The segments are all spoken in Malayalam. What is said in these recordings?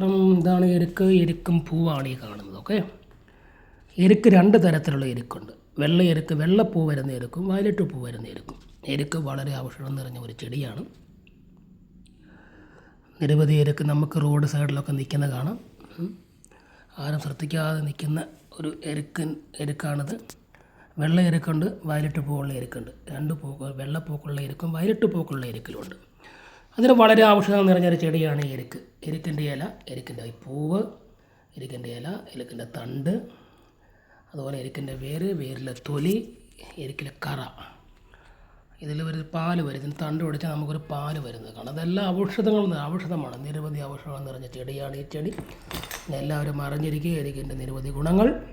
കാരണം ഇതാണ് എരുക്ക്. എരുക്കും പൂവാണ് ഈ കാണുന്നത് ഓക്കെ എരുക്ക് രണ്ട് തരത്തിലുള്ള എരുക്കുണ്ട്. വെള്ള എരുക്ക് വെള്ളപ്പൂ വരുന്ന എരുക്കും വയലറ്റ് പൂ വരുന്ന എരുക്കും. എരുക്ക് വളരെ ഔഷധം നിറഞ്ഞ ഒരു ചെടിയാണ്. നിരവധി എരുക്ക് നമുക്ക് റോഡ് സൈഡിലൊക്കെ നിൽക്കുന്ന കാണാം. ആരും ശ്രദ്ധിക്കാതെ നിൽക്കുന്ന ഒരു എരുക്കൻ എരുക്കാണിത്. വെള്ള എരുക്കുണ്ട് വയലറ്റ് പൂവുള്ള എരുക്കുണ്ട്. രണ്ട് പൂക്കൾ വെള്ള പൂക്കളുള്ള എരുക്കും വയലറ്റ് പൂക്കളുള്ള എരുക്കിലുമുണ്ട്. അതിന് വളരെ ആവശ്യം നിറഞ്ഞൊരു ചെടിയാണ് എരുക്ക്. എരുക്കിന്റെ ഇല എരുക്കിന്റെ പൂവ് എരുക്കിന്റെ ഇല എരുക്കിന്റെ തണ്ട് അതുപോലെ എരുക്കിന്റെ വേര് വേരിലെ തൊലി എരുക്കിലെ കറ. ഇതിൽ ഒരു പാൽ വരും. ഇതിന് തണ്ട് ഒടിച്ചാൽ നമുക്കൊരു പാൽ വരുന്നത് കാണാം. അതെല്ലാം ഔഷധങ്ങൾ ഔഷധമാണ്. നിരവധി ഔഷധങ്ങൾ നിറഞ്ഞ ചെടിയാണ് ഈ ചെടി. എല്ലാവരും അറിഞ്ഞിരിക്കുക എരിക്കിന്റെ നിരവധി ഗുണങ്ങൾ.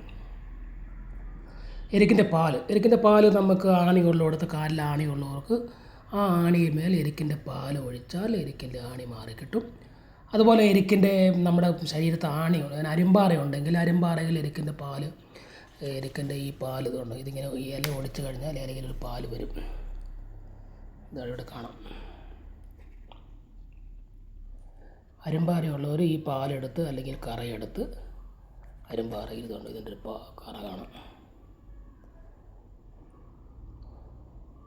എരിക്കിന്റെ പാൽ. എരിക്കിന്റെ പാൽ നമുക്ക് ആണികളുള്ളടത്ത് കാലിൽ ആണിയുള്ളവർക്ക് ആ ആണിമേൽ എരിക്കിന്റെ പാൽ ഒഴിച്ചാൽ എരിക്കിന്റെ ആണി മാറിക്കിട്ടും. അതുപോലെ എരിക്കിന്റെ നമ്മുടെ ശരീരത്ത് ആണി അരിമ്പാറ ഉണ്ടെങ്കിൽ അരിമ്പാറയിൽ എരിക്കിന്റെ പാൽ എരിക്കിന്റെ ഈ പാൽ ഇതുണ്ട്. ഇതിങ്ങനെ ഇല ഒടിച്ചു കഴിഞ്ഞാൽ ഇലയിൽ ഒരു പാൽ വരും. ഇതാണ് ഇവിടെ കാണാം. അരുമ്പാറയുള്ളവർ ഈ പാലെടുത്ത് അല്ലെങ്കിൽ കറയെടുത്ത് അരുമ്പാറയിൽ ഇതുണ്ട്. ഇതിന്റെ ഒരു പാ- കറ കാണാം.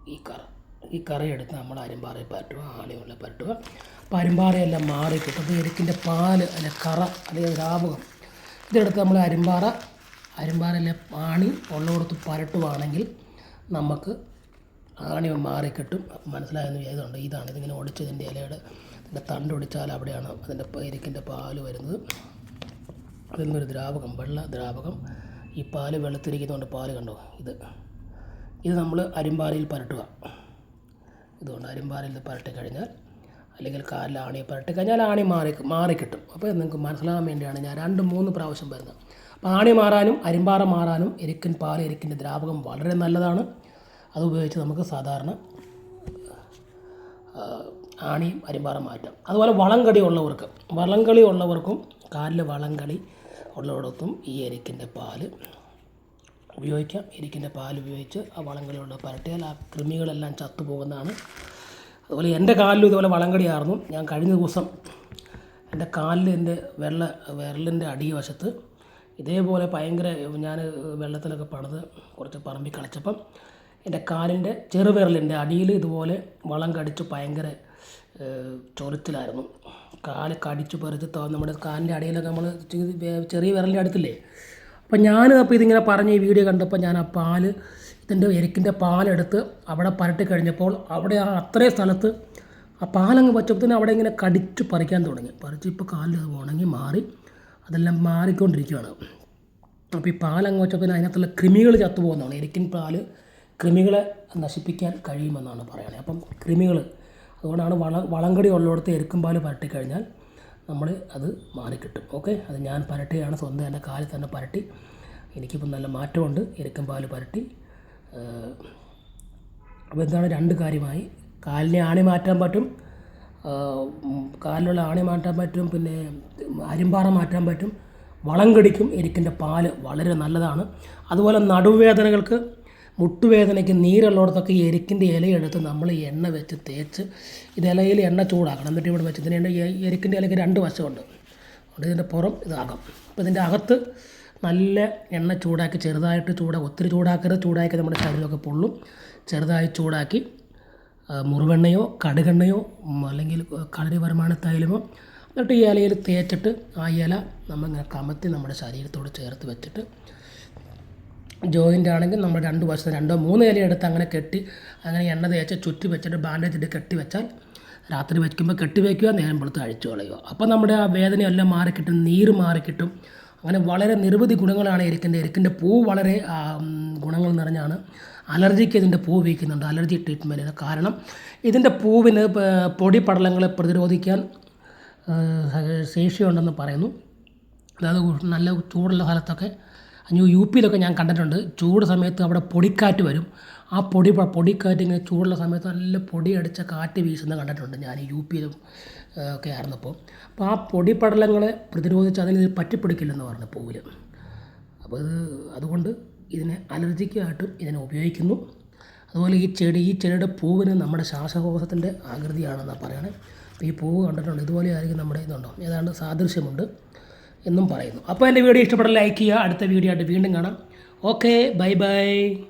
ഈ കറ. ഈ കറയെടുത്ത് നമ്മൾ അരിമ്പാറയിൽ പരട്ടുക ആണിയുള്ള പരട്ടുക അപ്പോൾ അരിമ്പാറയെല്ലാം മാറി കിട്ടും. അപ്പോൾ എരുക്കിന്റെ പാൽ അല്ലെ കറ അല്ലെങ്കിൽ ദ്രാവകം. ഇതെടുത്ത് നമ്മൾ അരിമ്പാറ അരിമ്പാറയിലെ ആണി ഉള്ളിടത്ത് പരട്ടുവാണെങ്കിൽ നമുക്ക് ആണി മാറിക്കിട്ടും മനസ്സിലായെന്ന് ഏതുണ്ട് ഇതാണ് ഇതിങ്ങനെ ഒടിച്ചതിന്റെ ഇലയുടെ ഇതിന്റെ തണ്ട് ഒടിച്ചാൽ അവിടെയാണ് അതിന്റെ എരിക്കിന്റെ പാൽ വരുന്നത്. അതിൽ നിന്നൊരു ദ്രാവകം വെള്ള ദ്രാവകം. ഈ പാൽ വെളുത്തിരിക്കുന്നതുകൊണ്ട് പാൽ കണ്ടോ? ഇത്. ഇത് നമ്മൾ അരിമ്പാറയിൽ പരട്ടുക. ഇതുകൊണ്ട് അരിമ്പാറയിൽ ഇത് പരട്ടി കഴിഞ്ഞാൽ അല്ലെങ്കിൽ കാലിൽ ആണി പരട്ടി കഴിഞ്ഞാൽ ആണി മാറി മാറിക്കിട്ടും അപ്പോൾ നിങ്ങൾക്ക് മനസ്സിലാകാൻ വേണ്ടിയാണ് ഞാൻ രണ്ട് മൂന്ന് പ്രാവശ്യം വരുന്നത്. അപ്പോൾ ആണി മാറാനും അരിമ്പാറ മാറാനും എരിക്കൻ പാൽ എരിക്കിന്റെ ദ്രാവകം വളരെ നല്ലതാണ്. അത് ഉപയോഗിച്ച് നമുക്ക് സാധാരണ ആണിയും അരിമ്പാറ മാറ്റാം. അതുപോലെ വളംകളി ഉള്ളവർക്ക് വളംകളി ഉള്ളവർക്കും കാലിൽ വളംകളി ഉള്ളിടത്തും ഈ എരിക്കിന്റെ പാൽ ഉപയോഗിക്കാം. എരിക്കിന്റെ പാൽ ഉപയോഗിച്ച് ആ വളങ്ങളിലൂടെ പരട്ടിയാൽ ആ കൃമികളെല്ലാം ചത്തുപോകുന്നതാണ്. അതുപോലെ എന്റെ കാലിലും ഇതുപോലെ വളംകടിയായിരുന്നു ഞാൻ കഴിഞ്ഞ ദിവസം എന്റെ കാലിൽ എന്റെ വെള്ള വിരലിന്റെ അടിവശത്ത് ഇതേപോലെ ഭയങ്കര ഞാൻ വെള്ളത്തിലൊക്കെ പണിത് കുറച്ച് പറമ്പിൽ കളിച്ചപ്പം എന്റെ കാലിന്റെ ചെറുവിരലിന്റെ അടിയിൽ ഇതുപോലെ വളം കടിച്ച് ഭയങ്കര ചൊറിച്ചിലായിരുന്നു. കാൽ കടിച്ച് പറിച്ച് നമ്മുടെ കാലിന്റെ അടിയിലൊക്കെ നമ്മൾ ചെറിയ വിരലിന്റെ അടുത്തില്ലേ? അപ്പം ഞാൻ അപ്പോൾ ഇതിങ്ങനെ പറഞ്ഞ് ഈ വീഡിയോ കണ്ടപ്പോൾ ഞാൻ ആ പാൽ ഇതിന്റെ എരിക്കിന്റെ പാലെടുത്ത് അവിടെ പരട്ടി കഴിഞ്ഞപ്പോൾ അവിടെ ആ അത്രയും സ്ഥലത്ത് ആ പാലങ്ങ് വച്ചപ്പോൾ അവിടെ ഇങ്ങനെ കടിച്ച് പറിക്കാൻ തുടങ്ങി. പറിച്ച് ഇപ്പോൾ കാലിൽ ഉണങ്ങി മാറി അതെല്ലാം മാറിക്കൊണ്ടിരിക്കുകയാണ്. അപ്പോൾ ഈ പാലങ്ങ് വെച്ചപ്പോൾ അതിനകത്തുള്ള കൃമികൾ ചത്തുപോകുന്നതാണ്. എരിക്കിൻ പാൽ കൃമികളെ നശിപ്പിക്കാൻ കഴിയുമെന്നാണ് പറയുന്നത്. അപ്പം കൃമികൾ അതുകൊണ്ടാണ് വള വളങ്കടി ഉള്ളിടത്ത് എരുക്കും പാൽ പരട്ടി കഴിഞ്ഞാൽ നമ്മൾ അത് മാറിക്കിട്ടും. ഓക്കെ? അത് ഞാൻ പരട്ടിയാണ് സ്വന്തം എന്റെ കാലിൽ തന്നെ പരട്ടി. എനിക്കിപ്പം നല്ല മാറ്റമുണ്ട്. എരുക്കും പാൽ പരട്ടി. അപ്പോൾ എന്താണ് രണ്ട് കാര്യമായി. കാലിനെ ആണി മാറ്റാൻ പറ്റും. കാലിലുള്ള ആണി മാറ്റാൻ പറ്റും. പിന്നെ അരിമ്പാറ മാറ്റാൻ പറ്റും. വളം കടിക്കും. എരിക്കിന്റെ പാൽ വളരെ നല്ലതാണ്. അതുപോലെ നടുവേദനകൾക്ക് മുട്ടുവേദനയ്ക്ക് നീരുള്ളിടത്തൊക്കെ ഈ എരിക്കിന്റെ ഇലയെടുത്ത് നമ്മൾ എണ്ണ വെച്ച് തേച്ച് ഇത് ഇലയിൽ എണ്ണ ചൂടാക്കണം. എന്നിട്ട് ഇവിടെ വെച്ച് ഇതിന്റെ എരിക്കിന്റെ ഇലയ്ക്ക് രണ്ട് വശമുണ്ട്. അതുകൊണ്ട് ഇതിന്റെ പുറം ഇതാകും അപ്പോൾ ഇതിന്റെ അകത്ത് നല്ല എണ്ണ ചൂടാക്കി ചെറുതായിട്ട് ചൂടാ ഒത്തിരി ചൂടാക്കരുത്. ചൂടാക്കി നമ്മുടെ ശരീരമൊക്കെ പൊള്ളും. ചെറുതായി ചൂടാക്കി മുറുവെണ്ണയോ കടുകെണ്ണയോ അല്ലെങ്കിൽ കളരി വരുമാന തൈലമോ എന്നിട്ട് ഈ ഇലയിൽ തേച്ചിട്ട് ആ ഇല നമ്മളിങ്ങനെ കമത്തി നമ്മുടെ ശരീരത്തോട് ചേർത്ത് വെച്ചിട്ട് ജോയിന്റ് ആണെങ്കിൽ നമ്മൾ രണ്ട് വശത്ത് രണ്ടോ മൂന്ന് ഇല എടുത്ത് അങ്ങനെ കെട്ടി അങ്ങനെ എണ്ണ തേച്ച് ചുറ്റി വെച്ചിട്ട് ബാൻഡേജ് ഇട്ട് കെട്ടി വെച്ചാൽ രാത്രി വയ്ക്കുമ്പോൾ കെട്ടി വയ്ക്കുക നേരം പുറത്ത് അഴിച്ചു കളയുക. അപ്പോൾ നമ്മുടെ ആ വേദനയെല്ലാം മാറിക്കിട്ടും നീര് മാറിക്കിട്ടും. അങ്ങനെ വളരെ നിരവധി ഗുണങ്ങളാണ് എരിക്കിന്റെ എരിക്കിന്റെ പൂ വളരെ ഗുണങ്ങൾ നിറഞ്ഞാണ്. അലർജിക്ക് ഇതിന്റെ പൂ ഉപയോഗിക്കുന്നുണ്ട് അലർജി ട്രീറ്റ്മെന്റിന് കാരണം ഇതിന്റെ പൂവിന് പൊടി പടലങ്ങളെ പ്രതിരോധിക്കാൻ ശേഷിയുണ്ടെന്ന് പറയുന്നു. അതായത് നല്ല ചൂടുള്ള സ്ഥലത്തൊക്കെ അഞ്ഞു യു പിയിലൊക്കെ ഞാൻ കണ്ടിട്ടുണ്ട്. ചൂട് സമയത്ത് അവിടെ പൊടിക്കാറ്റ് വരും. ആ പൊടി പൊടിക്കാറ്റ് ഇങ്ങനെ ചൂടുള്ള സമയത്ത് നല്ല പൊടിയടിച്ച കാറ്റ് വീശുന്നത് കണ്ടിട്ടുണ്ട് ഞാൻ യു പിയിലും ഒക്കെ ആയിരുന്നപ്പോൾ. അപ്പോൾ ആ പൊടിപടലങ്ങളെ പ്രതിരോധിച്ച് അതിന് ഇത് പറ്റിപ്പിടിക്കില്ലെന്ന് പറഞ്ഞു പൂവിൽ അപ്പോൾ ഇത് അതുകൊണ്ട് ഇതിനെ അലർജിക്കായിട്ടും ഇതിനെ ഉപയോഗിക്കുന്നു. അതുപോലെ ഈ ചെടി ഈ ചെടിയുടെ പൂവിന് നമ്മുടെ ശ്വാസകോശത്തിന്റെ ആകൃതിയാണെന്നാണ് പറയണേ ഈ പൂവ് കണ്ടിട്ടുണ്ട്. ഇതുപോലെ ആയിരിക്കും നമ്മുടെ ഇതുണ്ടോ? ഏതാണ്ട് സാദൃശ്യമുണ്ട്. എന്നും പറയുന്നു. അപ്പോൾ എന്റെ വീഡിയോ ഇഷ്ടപ്പെട്ട ലൈക്ക് ചെയ്യുക. അടുത്ത വീഡിയോ ആയിട്ട് വീണ്ടും കാണാം. Okay bye bye.